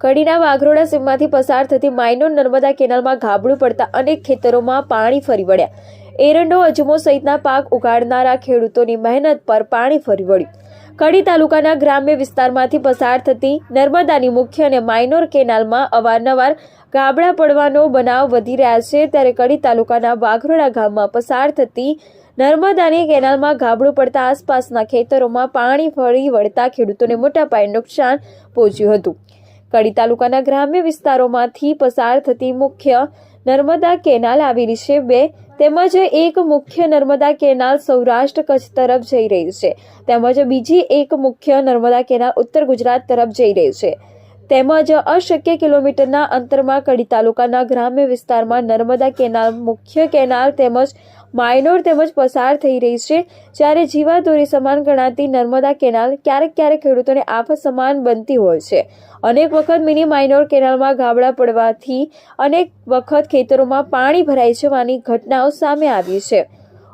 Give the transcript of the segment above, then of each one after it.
કડીના વાઘરોડા સીમમાંથી પસાર થતી માઇનો નર્મદા કેનાલમાં ગાબડું પડતા અનેક ખેતરોમાં પાણી ફરી વળ્યા. એરંડો, અજમો સહિતના પાક ઉગાડનારા ખેડૂતોની મહેનત પર પાણી ફરી વળ્યું. કડી તાલુકાના ગ્રામ્ય વિસ્તારમાંથી પસાર થતી નર્મદાની મુખ્ય અને માઇનોર કેનાલમાં અવારનવાર ગાબડા પડવાનો બનાવ વધી રહ્યા છે. ત્યારે કડી તાલુકાના વાઘરોડા ગામમાં પસાર થતી નર્મદાની કેનાલમાં ગાબડું પડતા આસપાસના ખેતરોમાં પાણી ફરી વળતા ખેડૂતોને મોટા પાયે નુકસાન પહોંચ્યું હતું. કડી તાલુકાના ગ્રામ્ય વિસ્તારોમાંથી પસાર થતી મુખ્ય નર્મદા કેનાલ આવી રહી છે. બે, તેમજ એક મુખ્ય નર્મદા કેનાલ સૌરાષ્ટ્ર કચ્છ તરફ જઈ રહી છે. તેમજ બીજી એક મુખ્ય નર્મદા કેનાલ ઉત્તર ગુજરાત તરફ જઈ રહી છે. તેમજ અશક્ય કિલોમીટરના અંતરમાં કડી તાલુકાના ગ્રામ્ય વિસ્તારમાં નર્મદા કેનાલ મુખ્ય કેનાલ તેમજ માઇનોર તેમજ પસાર થઈ રહી છે. જ્યારે જીવાદોરી સમાન ગણાતી નર્મદા કેનાલ ક્યારેક ક્યારેક ખેડૂતોને આફત સમાન બનતી હોય છે. અનેક વખત મિની માઇનોર કેનાલમાં ગાબડા પડવાથી અનેક વખત ખેતરોમાં પાણી ભરાઈ જવાની ઘટનાઓ સામે આવી છે.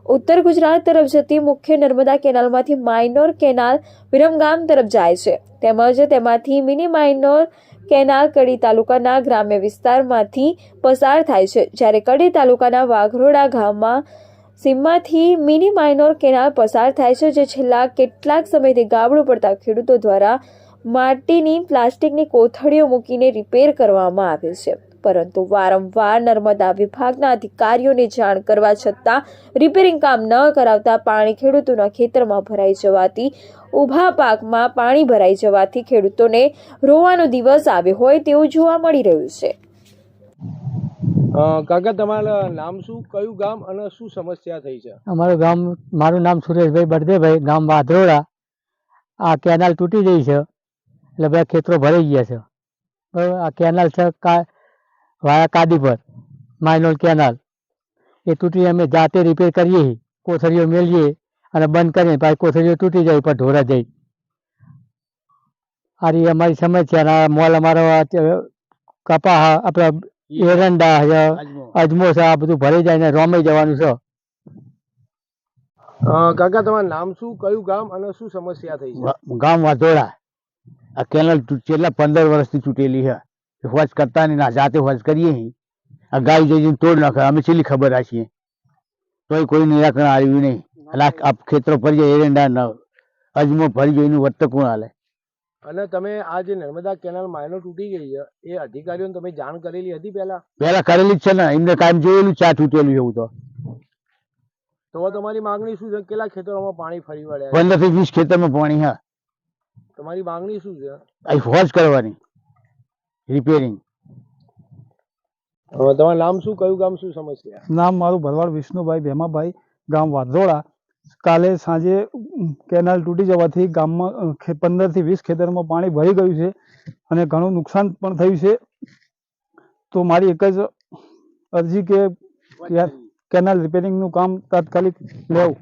ઉત્તર ગુજરાત તરફ જતી મુખ્ય નર્મદા કેનાલમાંથી માઇનોર કેનાલ વિરમગામ તરફ જાય છે. તેમજ તેમાંથી મિની માઇનોર કેનાલ કડી તાલુકાના ગ્રામ્ય વિસ્તારમાંથી પસાર થાય છે. જ્યારે કડી તાલુકાના વાઘરોડા ગામમાં સીમમાંથી મિની માઇનોર કેનાલ પસાર થાય છે, જે છેલ્લા કેટલાક સમયથી ગાબડું પડતા ખેડૂતો દ્વારા માટીની પ્લાસ્ટિકની કોથળીઓ મૂકીને રિપેર કરવામાં આવે છે. પરંતુ વારંવાર નર્મદા વિભાગના અધિકારીઓને જાણ કરવા છતાં રિપેરિંગ કામ ન કરાવતા પાણી ખેડૂતોના ખેતરમાં ભરાઈ જવાથી, ઊભા પાકમાં પાણી ભરાઈ જવાથી ખેડૂતોને રોવાનો દિવસ આવ્યો હોય તેવું જોવા મળી રહ્યું છે. કાકા, તમારા નામ શું, કયું ગામ અને શું સમસ્યા થઈ છે? અમારું ગામ, મારું નામ સુરેશભાઈ બળદેભાઈ ગામ વાધરોડા. આ કેનાલ તૂટી ગઈ છે, એટલે બધા ખેતરો ભરાઈ ગયા છે. બરાબર, આ કેનાલ છે વાયા કાદી પર માઇનોર કેનાલ. એ તૂટી અમે જાતે રિપેર કરીએ કોથળીઓ મેલીએ અને બંધ કરીએ, પાછી કોથળીઓ તૂટી જાય પણ ઢોરા જાય. આ અમારી સમસ્યા મોલ અમારો કપા આપણા એરંડા છે અજમો છે આ બધું ભરાઈ જાય ને રોમાઈ જવાનું છે. કાકા તમારું નામ શું કયું ગામ અને શું સમસ્યા થઈ છે? ગામ વાધોડા આ કેનલ છેલ્લા પંદર વર્ષથી તૂટેલી છે. હોજ કરતા નહીં ના જાતે હોજ કરીએ આ ગાય જઈ જઈને તોડ નાખે અમે છેલ્લી ખબર રાખીએ તોય કોઈ નિરાકરણ આવ્યું નહીં. આ- ખેતરો ભરી જાય એરંડા અજમો ભરી વત્ત કોણ હાલે? અને તમે આ જે નર્મદા કેનાલ માઇનો તૂટી ગઈ છે એ અધિકારીઓને તમે જાણ કરેલી હતી પહેલા? પહેલા કરેલી જ છે ને એમને કાયમ જોયેલું ચા તૂટેલું એવું તો. તો તમારી માંગણી શું છે? કેટલા ખેતરોમાં પાણી ફરી વળે? પંદરથી વીસ ખેતરમાં પાણી હા. તમારી માંગણી શું છે? આઈ ફોર્સ કરવાની રિપેરિંગ તમારું નામ શું? કયું ગામ શું સમસ્યા? નામ મારું ભરવાડ વિષ્ણુભાઈ ભેમાભાઈ ગામ વાધોડા કાલે સાંજે કેનાલ તૂટી જવાથી ગામમાં પંદરથી વીસ ખેતરમાં પાણી ભરી ગયું છે અને ઘણું નુકસાન પણ થયું છે. તો મારી એક જ અરજી કે કેનાલ રિપેરિંગનું કામ તાત્કાલિક લેવું.